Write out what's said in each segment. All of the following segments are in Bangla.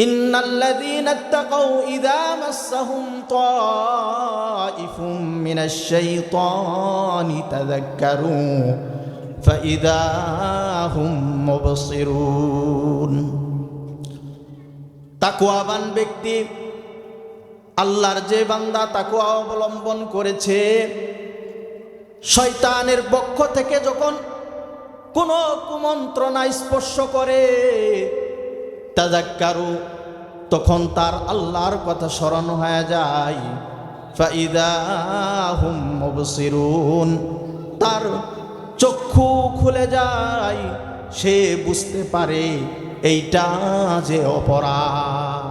إن الذين اتقوا إذا مسهم طائف من الشيطان تذكروا فإذا هم مبصرون তাকুয়াবান ব্যক্তি আল্লাহর যে বান্দা তাকুয়া অবলম্বন করেছে শয়তানের পক্ষ থেকে যখন কোনো কুমন্ত্রণা স্পর্শ করে তাজাক্কারু তখন তার আল্লাহর কথা স্মরণ হয়ে যায়। তার চক্ষু খুলে যায়, সে বুঝতে পারে এইটা যে অপরাধ।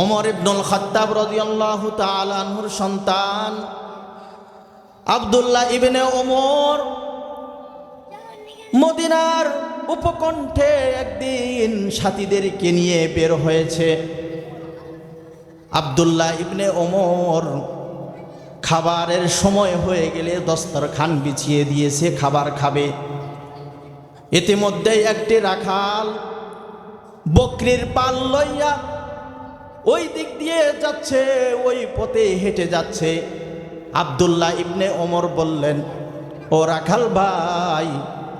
ওমর ইবনুল খাত্তাব রাদিয়াল্লাহু সন্তান আব্দুল্লাহ ইবনে ওমর মদিনার উপকণ্ঠে একদিন সাথীদেরকে নিয়ে বের হয়েছে। আব্দুল্লাহ ইবনে ওমর খাবারের সময় হয়ে গেলে দস্তরখান বিছিয়ে দিয়েছে খাবার খাবে। ইতিমধ্যেই একটি রাখাল বকরির পাল লইয়া ওই দিক দিয়ে যাচ্ছে, ওই পথে হেঁটে যাচ্ছে। আব্দুল্লাহ ইবনে ওমর বললেন, ও রাখাল ভাই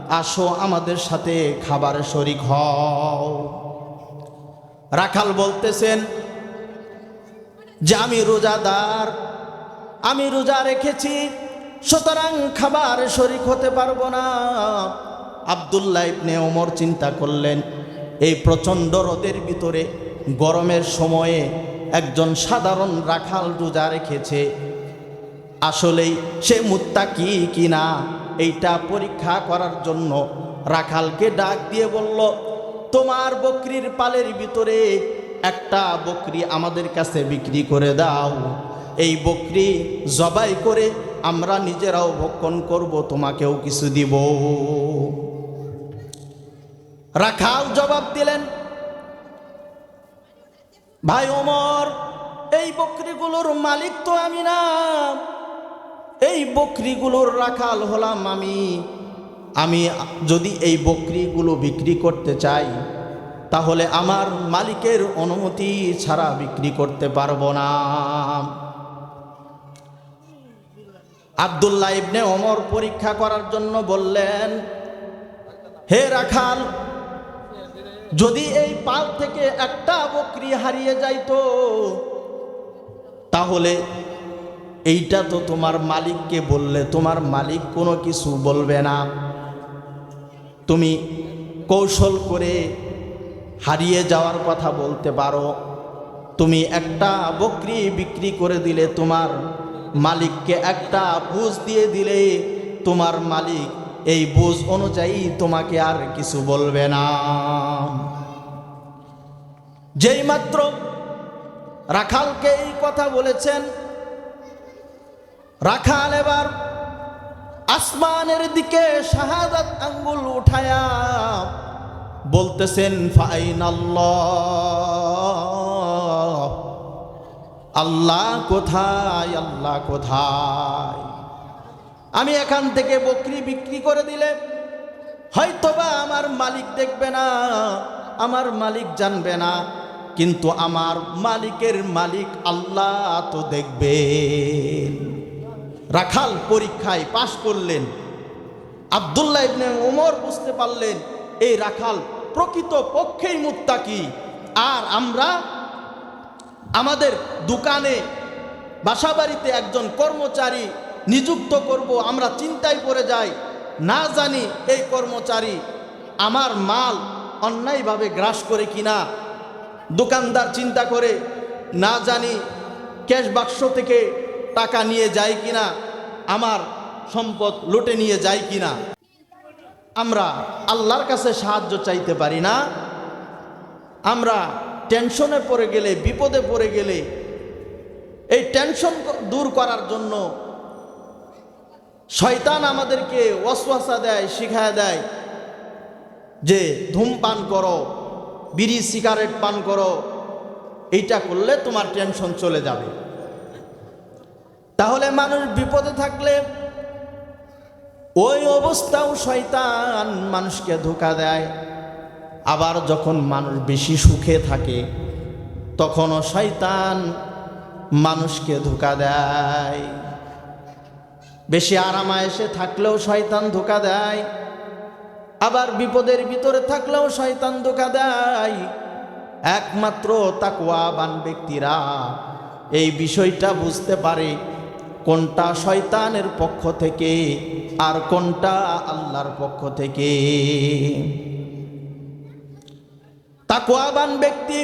আসো আমাদের সাথে খাবার শরিক হও। রাখাল বলতেছেন, যে আমি রোজাদার, আমি রোজা রেখেছি, সুতরাং খাবার শরিক হতে পারব না। আবদুল্লাহ ইবনে ওমর চিন্তা করলেন, এই প্রচণ্ড রোদের ভিতরে, গরমের সময়ে একজন সাধারণ রাখাল রোজা রেখেছে। আসলেই সে মুত্তাকি কিনা? এইটা পরীক্ষা করার জন্য রাখালকে ডাক দিয়ে বলল, তোমার বকরির পালের ভিতরে একটা বকরি আমাদের কাছে বিক্রি করে দাও। এই বকরি জবাই করে আমরা নিজেরাও ভক্ষণ করব, তোমাকেও কিছু দিব। রাখাল জবাব দিলেন, ভাই ওমর, এই বকরিগুলোর মালিক তো আমি না। এই বকরিগুলোর রাখাল হলাম আমি। আমি যদি এই বকরিগুলো বিক্রি করতে চাই, তাহলে আমার মালিকের অনুমতি ছাড়া বিক্রি করতে পারব না। আবদুল্লাহ ইবনে ওমর পরীক্ষা করার জন্য বললেন, হে রাখাল, যদি এই পাল থেকে একটা বকরি হারিয়ে যাইতো, তাহলে এইটা তো তোমার মালিককে বললে, তোমার মালিক কোনো কিছু বলবে না। তুমি কৌশল করে হারিয়ে যাওয়ার কথা বলতে পারো। তুমি একটা বকরি বিক্রি করে দিলে তোমার মালিককে একটা বুঝ দিয়ে দিলে তোমার মালিক এই বুঝ অনুযায়ী তোমাকে আর কিছু বলবে না। যেই মাত্র রাখালকে এই কথা বলেছেন রাখাল এবার আসমানের দিকে শাহাদাত আঙ্গুল উঠায়া বলতেছেন ফাইন আল্লাহ কোথায় আল্লাহ কোথায়? আমি এখান থেকে বকরি বিক্রি করে দিলে, হয়তোবা আমার মালিক দেখবে না, আমার মালিক জানবে না, কিন্তু আমার মালিকের মালিক আল্লাহ তো দেখবেন। রাখাল পরীক্ষায় পাশ করলেন। আবদুল্লাহ ইবনে ওমর বুঝতে পারলেন, এই রাখাল প্রকৃত পক্ষেই মুত্তাকি। আর আমরা আমাদের দোকানে বাসাবাড়িতে একজন কর্মচারী নিযুক্ত করব, আমরা চিন্তায় পড়ে যাই, না জানি এই কর্মচারী আমার মাল অন্যায়ভাবে গ্রাস করে কিনা। দোকানদার চিন্তা করে, না জানি ক্যাশ বাক্স থেকে টাকা নিয়ে যায় কিনা। আমার সম্পদ লুটে নিয়ে যায় কিনা? আমরা আল্লাহর কাছে সাহায্য চাইতে পারি না। আমরা টেনশনে পড়ে গেলে, বিপদে পড়ে গেলে এই টেনশন দূর করার জন্য শয়তান আমাদেরকে ওয়াসওয়াসা দেয়, শিখায় দেয় যে ধূমপান করো, বিড়ি, সিগারেট পান করো, এইটা করলে তোমার টেনশন চলে যাবে। তাহলে মানুষ বিপদে থাকলে ওই অবস্থাও শয়তান মানুষকে ধোকা দেয়। আবার যখন মানুষ বেশি সুখে থাকে, তখনও শয়তান মানুষকে ধোকা দেয়। বেশি আরামায়েসে থাকলেও শয়তান ধোকা দেয়। আবার বিপদের ভিতরে থাকলেও শয়তান ধোকা দেয়। একমাত্র তাকুয়াবান ব্যক্তিরা এই বিষয়টা বুঝতে পারে। কোনটা শয়তানের পক্ষ থেকে আর কোনটা আল্লাহর পক্ষ থেকে? তাকুয়াবান ব্যক্তি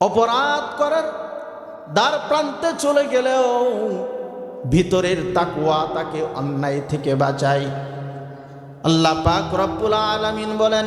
অপরাধ করার দ্বার প্রান্তে চলে গেলেও ভিতরের তাকুয়া তাকে অন্যায় থেকে বাঁচায়। আল্লাহ পাক রব্বুল আলামিন বলেন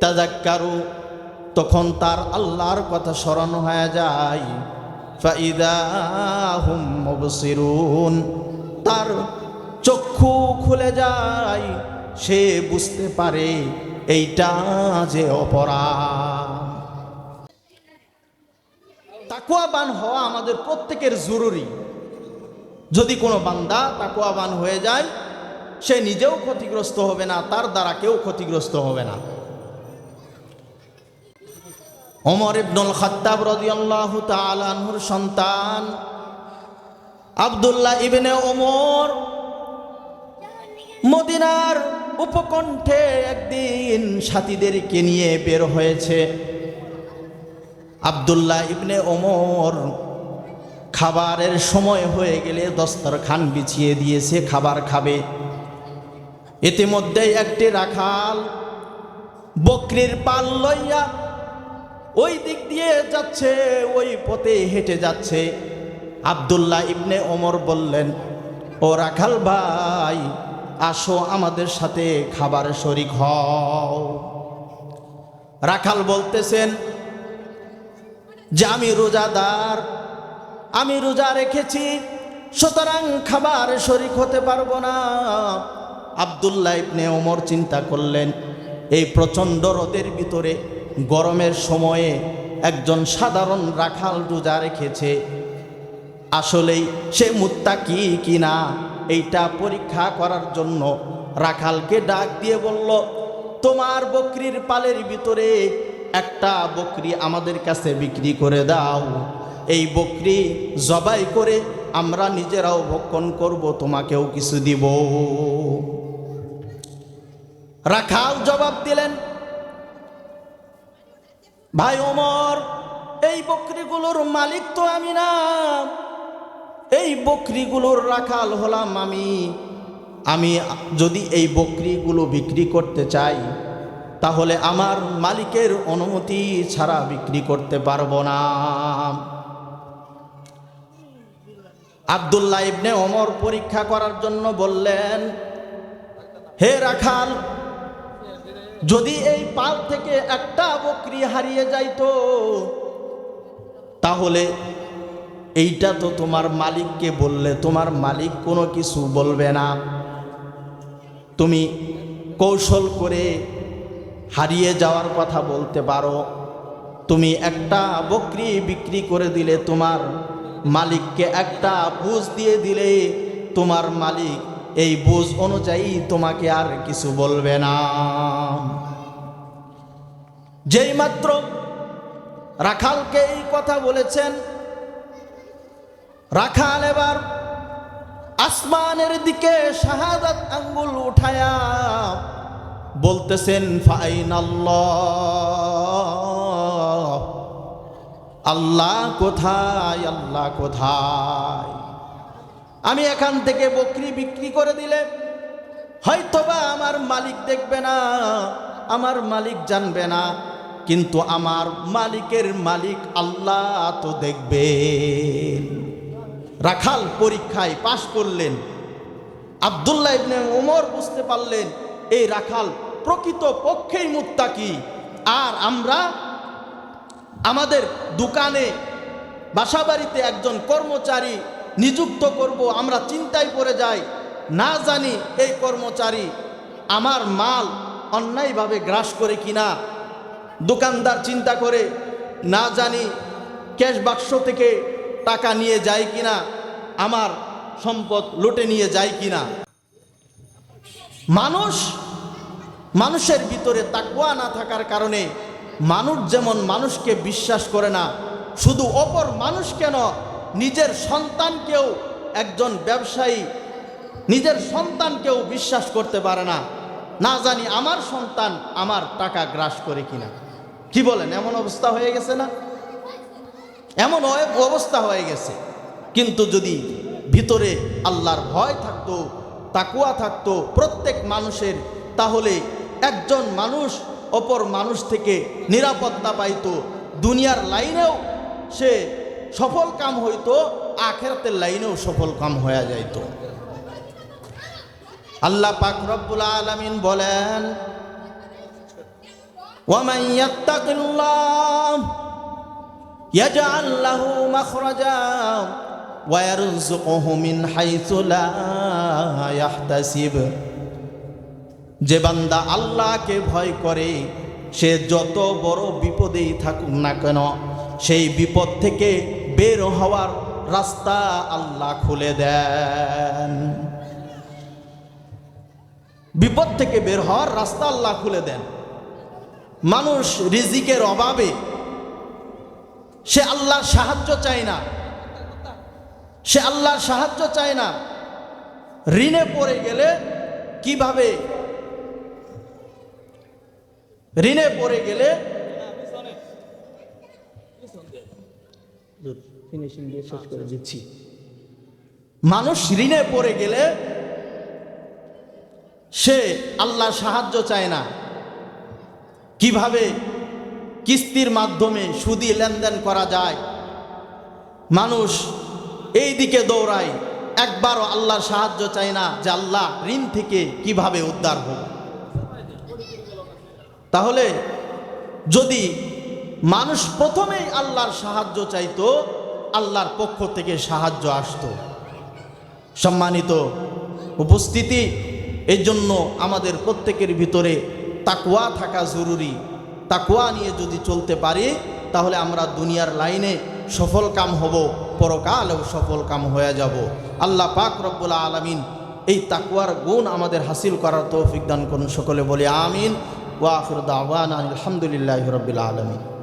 তাজাক্কারু তখন তার আল্লাহর কথা স্মরণ হয়ে যায়। তার চক্ষু খুলে যায়, সে বুঝতে পারে এইটা যে অপরাধ। তাকুয়াবান হওয়া আমাদের প্রত্যেকের জরুরি। যদি কোনো বান্দা তাকুয়াবান হয়ে যায়, সে নিজেও ক্ষতিগ্রস্ত হবে না, তার দ্বারা কেউ ক্ষতিগ্রস্ত হবে না। ওমর ইবনুল খাত্তাব রাদিয়াল্লাহু আনহুর সন্তান আব্দুল্লাহ ইবনে ওমর মদিনার উপকণ্ঠে একদিন সাথীদেরকে নিয়ে বের হয়েছে। আব্দুল্লাহ ইবনে ওমর খাবারের সময় হয়ে গেলে দস্তরখান বিছিয়ে দিয়েছে, খাবার খাবে। ইতিমধ্যেই একটি রাখাল বকরির পাল লইয়া ওই দিক দিয়ে যাচ্ছে, ওই পথে হেঁটে যাচ্ছে। আব্দুল্লাহ ইবনে ওমর বললেন, ও রাখাল ভাই, আসো আমাদের সাথে খাবার শরিক হও। রাখাল বলতেছেন, যে আমি রোজাদার, আমি রোজা রেখেছি, সুতরাং খাবার শরিক হতে পারব না। আবদুল্লাহ ইবনে ওমর চিন্তা করলেন, এই প্রচণ্ড রোদের ভিতরে গরমের সময়ে একজন সাধারণ রাখাল রোজা রেখেছে। আসলেই সে মুত্তাকি কিনা এইটা পরীক্ষা করার জন্য রাখালকে ডাক দিয়ে বলল, তোমার বকরির পালের ভিতরে একটা বকরি আমাদের কাছে বিক্রি করে দাও। এই বকরি জবাই করে আমরা নিজেরাও ভক্ষণ করব, তোমাকেও কিছু দিব। রাখাল জবাব দিলেন ভাই ওমর, এই বকরিগুলোর মালিক তো আমি না। এই বকরিগুলোর রাখাল হলাম আমি। আমি যদি এই বকরিগুলো বিক্রি করতে চাই, তাহলে আমার মালিকের অনুমতি ছাড়া বিক্রি করতে পারব না। আবদুল্লাহ ইবনে ওমর পরীক্ষা করার জন্য বললেন, হে রাখাল যদি এই পাল থেকে একটা বকরি হারিয়ে যাইতো, তাহলে এইটা তো তোমার মালিককে বললে, তোমার মালিক কোনো কিছু বলবে না। তুমি কৌশল করে হারিয়ে যাওয়ার কথা বলতে পারো। তুমি একটা বকরি বিক্রি করে দিলে, তোমার মালিককে একটা বুঝ দিয়ে দিলে, তোমার মালিক এই বুঝ অনুযায়ী তোমাকে আর কিছু বলবে না। যেই মাত্র রাখালকে এই কথা বলেছেন, রাখাল এবার আসমানের দিকে শাহাদাত আঙ্গুল উঠায়া বলতেছেন ফাইন আল্লাহ কোথায় আল্লাহ কোথায়? আমি এখান থেকে বকরি বিক্রি করে দিলে, হয়তোবা আমার মালিক দেখবে না, আমার মালিক জানবে না, কিন্তু আমার মালিকের মালিক আল্লাহ তো দেখবে রাখাল পরীক্ষায় পাশ করলেন। আবদুল্লাহ ইবনে ওমর বুঝতে পারলেন, এই রাখাল প্রকৃত পক্ষেই মুত্তাকি। আর আমরা আমাদের দোকানে, বাসাবাড়িতে একজন কর্মচারী নিযুক্ত করব, আমরা চিন্তায় পড়ে যাই। না জানি এই কর্মচারী আমার মাল অন্যায়ভাবে গ্রাস করে কিনা। দোকানদার চিন্তা করে, না জানি ক্যাশ বাক্স থেকে টাকা নিয়ে যায় কিনা, আমার সম্পদ লুটে নিয়ে যায় কিনা। মানুষ, মানুষের ভিতরে তাকুয়া না থাকার কারণে মানুষ যেমন মানুষকে বিশ্বাস করে না, শুধু অপর মানুষ কেন নিজের সন্তানকেও একজন ব্যবসায়ী, নিজের সন্তানকেও বিশ্বাস করতে পারে না। না জানি আমার সন্তান আমার টাকা গ্রাস করে কিনা। কি বলেন, এমন অবস্থা হয়ে গেছে না? এমন অবস্থা হয়ে গেছে। কিন্তু যদি ভিতরে আল্লাহর ভয় থাকতো তাকুয়া থাকতো প্রত্যেক মানুষের, তাহলে একজন মানুষ অপর মানুষ থেকে নিরাপত্তা পাইতো। দুনিয়ার লাইনেও সে সফল কাম হইতো আখেরাতের লাইনেও সফল কাম হয়ে যাইতো আল্লাহ পাক রব্বুল আলামিন বলেন ওয়ামান ইয়াত্তাকিল্লাহ يجعل له مخرجا ويرزقه من حيث لا يحتسب যে বান্দা আল্লাহকে ভয় করে সে যত বড় বিপদেই থাকুক না কেন সেই বিপদ থেকে বের হওয়ার রাস্তা আল্লাহ খুলে দেন। বিপদ থেকে বের হওয়ার রাস্তা আল্লাহ খুলে দেন। মানুষ রিজিকের অভাবে সে আল্লাহর সাহায্য চায় না। সে আল্লাহর সাহায্য চায় না। ঋণে পড়ে গেলে কীভাবে? ঋণে পড়ে গেলে ফিনিশিং দিয়ে শেষ করে দিচ্ছি। মানুষ ঋণে পড়ে গেলে সে আল্লাহর সাহায্য চায় না। কীভাবে কিস্তির মাধ্যমে সুদি লেনদেন করা যায়? মানুষ এই দিকে দৌড়ায়, একবারও আল্লাহর সাহায্য চায় না যে আল্লাহ ঋণ থেকে কীভাবে উদ্ধার হোক তাহলে যদি মানুষ প্রথমেই আল্লাহর সাহায্য চাইতো, আল্লাহর পক্ষ থেকে সাহায্য আসতো। সম্মানিত উপস্থিতি এই জন্য আমাদের প্রত্যেকের ভিতরে তাকুয়া থাকা জরুরি। তাকুয়া নিয়ে যদি চলতে পারি, তাহলে আমরা দুনিয়ার লাইনে সফল কাম হব, পরকালেও সফল কাম হয়ে যাব। আল্লাহ পাক রব্বুল আলমিন এই তাকুয়ার গুণ আমাদের হাসিল করার তৌফিক দান করুন। সকলে বলে আমিন। ওয়াফির দাওয়ান আলহামদুলিল্লাহ রবিল আলমিন।